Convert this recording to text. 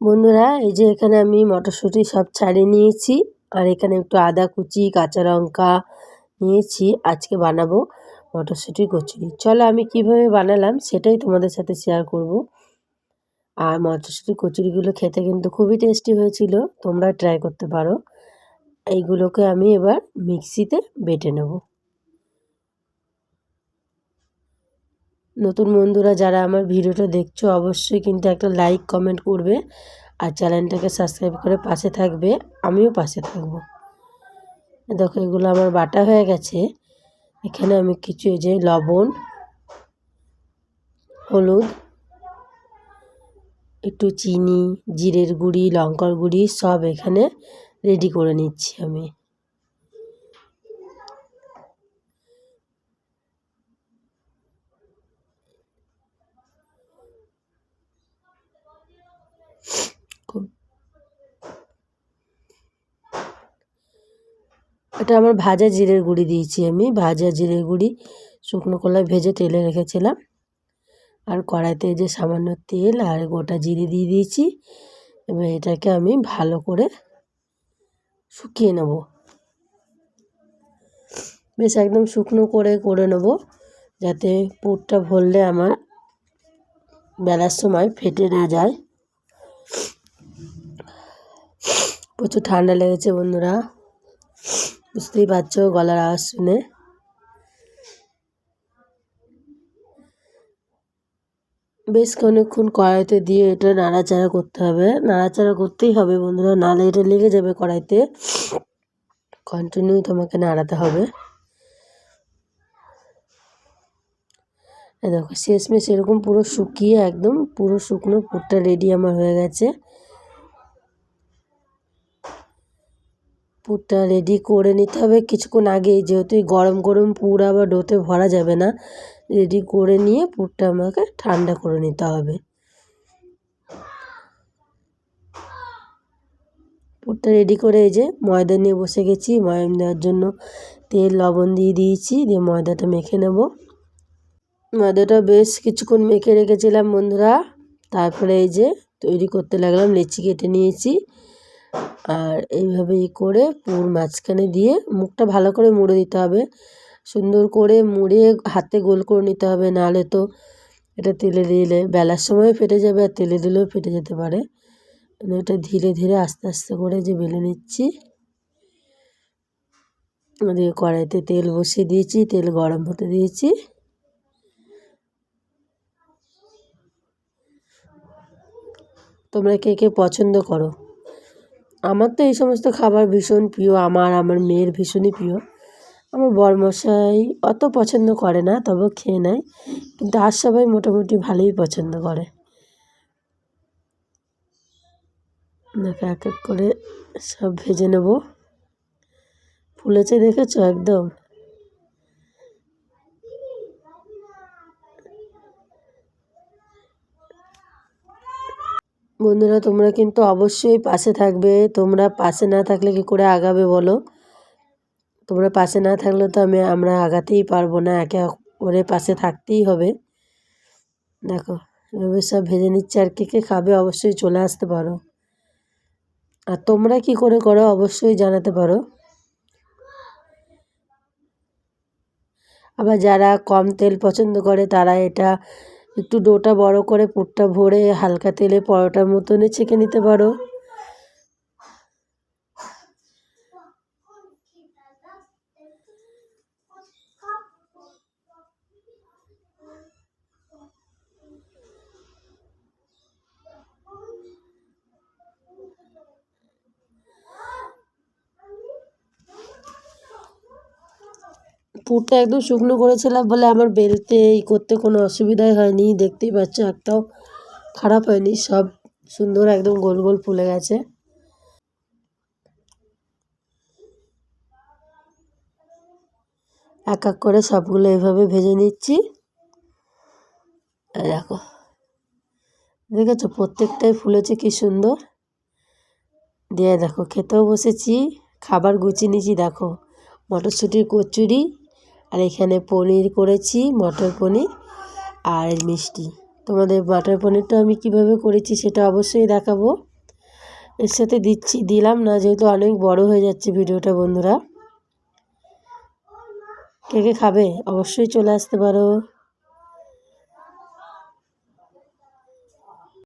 বন্ধুরা, এই যে এখানে আমি মটরশুঁটি সব ছাড়িয়ে নিয়েছি। আর এখানে একটু আদা কুচি, কাঁচা লঙ্কা নিয়েছি। আজকে বানাবো মটরশুঁটি কচুরি। চলো আমি কীভাবে বানালাম সেটাই তোমাদের সাথে শেয়ার করব। আর মটরশুঁটি কচুরিগুলো খেতে কিন্তু খুবই টেস্টি হয়েছিল, তোমরা ট্রাই করতে পারো। এইগুলোকে আমি এবার মিক্সিতে বেটে নেব। নতুন বন্ধুরা যারা আমার ভিডিওটা দেখছ, অবশ্যই কিন্তু একটা লাইক কমেন্ট করবে আর চ্যানেলটাকে সাবস্ক্রাইব করে পাশে থাকবে। আমিও পাশে থাকব। দেখো, এগুলো আমার বাটা হয়ে গেছে। এখানে আমি কিছু এই যে লবণ, হলুদ, একটু চিনি, জিরের গুঁড়ি, লঙ্কার গুঁড়ি সব এখানে রেডি করে নিচ্ছি আমি। এটা আমার ভাজা জিরের গুঁড়ি দিয়েছি আমি। ভাজা জিরের গুঁড়ি শুকনো কলায় ভেজে তেলে রেখেছিলাম। আর কড়াইতে যে সামান্য তেল আর গোটা জিরে দিয়ে দিয়েছি, এবার এটাকে আমি ভালো করে শুকিয়ে নেব। বেশ একদম শুকনো করে করে নেব, যাতে পুরটা ভরলে আমার বেলার সময় ফেটে না যায়। প্রচুর ঠান্ডা লেগেছে বন্ধুরা। বুঝতেই পারছ গলার আওয়াজ শুনে। বেশ অনেকক্ষণ কড়াইতে দিয়ে এটা নাড়াচাড়া করতে হবে। নাড়াচাড়া করতেই হবে বন্ধুরা নালে এটা লেগে যাবে কড়াইতে। কন্টিনিউ তোমাকে নাড়াতে হবে। দেখো, শেষমেশ এরকম পুরো শুকিয়ে একদম পুরো শুকনো পুরটা রেডি আমার হয়ে গেছে। পুরটা রেডি করে নিতে হবে। কিছুক্ষণ আগেই যেহেতু গরম গরম পুর আবার ডোতে ভরা যাবে না রেডি করে নিয়ে পুরটা আমাকে ঠান্ডা করে নিতে হবে। পুরটা রেডি করে এই যে ময়দা নিয়ে বসে গেছি। ময়ম দেওয়ার জন্য তেল, লবণ দিয়ে দিয়েছি। দিয়ে ময়দাটা মেখে নেব। ময়দাটা বেশ কিছুক্ষণ মেখে রেখেছিলাম বন্ধুরা। তারপরে এই যে তৈরি করতে লাগলাম, লেচি কেটে নিয়েছি। আর এইভাবেই করে পুর মাঝখানে দিয়ে মুখটা ভালো করে মুড়ে দিতে হবে। সুন্দর করে মুড়ে হাতে গোল করে নিতে হবে, নাহলে তো এটা তেলে দিলে বেলার সময় ফেটে যাবে আর তেলে দিলেও ফেটে যেতে পারে। মানে এটা ধীরে ধীরে আস্তে আস্তে করে যে বেলে নিচ্ছি। দিয়ে কড়াইতে তেল বসিয়ে দিয়েছি, তেল গরম হতে দিয়েছি। তোমরা কে কে পছন্দ করো? আমার তো এই সমস্ত খাবার ভীষণ প্রিয়, আমার আমার মেয়ের ভীষণই প্রিয়। আমার বরমশাই অত পছন্দ করে না তবে খেয়ে নেয়, কিন্তু আর সবাই মোটামুটি ভালোই পছন্দ করে। দেখো, এক এক করে সব ভেজে নেব। ফুলেছে দেখেছ একদম? বন্ধুরা, তোমরা কিন্তু অবশ্যই পাশে থাকবে। তোমরা পাশে না থাকলে কি করে আগাবে বলো? তোমরা পাশে না থাকলে তো আমি, আমরা আগাতেই পারব না। একে করে পাশে থাকতেই হবে। দেখো, এভাবে সব ভেজে নিচ্ছে আর কে কে খাবে অবশ্যই চলে আসতে পারো। আর তোমরা কি করে করো অবশ্যই জানাতে পারো। আবার যারা কম তেল পছন্দ করে, তারা এটা একটু ডোটা বড় করে পুরটা ভরে হালকা তেলে পরোটার মতনে ছেঁকে নিতে পারো। পুরটা একদম শুকনো করেছিলাম বলে আমার বেলতে এই করতে কোনো অসুবিধাই হয়নি। দেখতেই পাচ্ছ একটাও খারাপ হয়নি, সব সুন্দর একদম গোল গোল ফুলে গেছে। এক এক করে সবগুলো এভাবে ভেজে নিচ্ছি। দেখো, দেখেছ প্রত্যেকটাই ফুলেছে কি সুন্দর। দিয়ে দেখো, খেতেও বসেছি, খাবার গুছিয়ে নিয়েছি, দেখো, মটরশুঁটির কচুরি আর এখানে পনির করেছি, মটর পনির আর মিষ্টি। তোমাদের মটর পনিরটা আমি কীভাবে করেছি সেটা অবশ্যই দেখাবো। এর সাথে দিচ্ছি, দিলাম না, যেহেতু অনেক বড় হয়ে যাচ্ছে ভিডিওটা, বন্ধুরা। কে কে খাবে? অবশ্যই চলে আসতে পারো।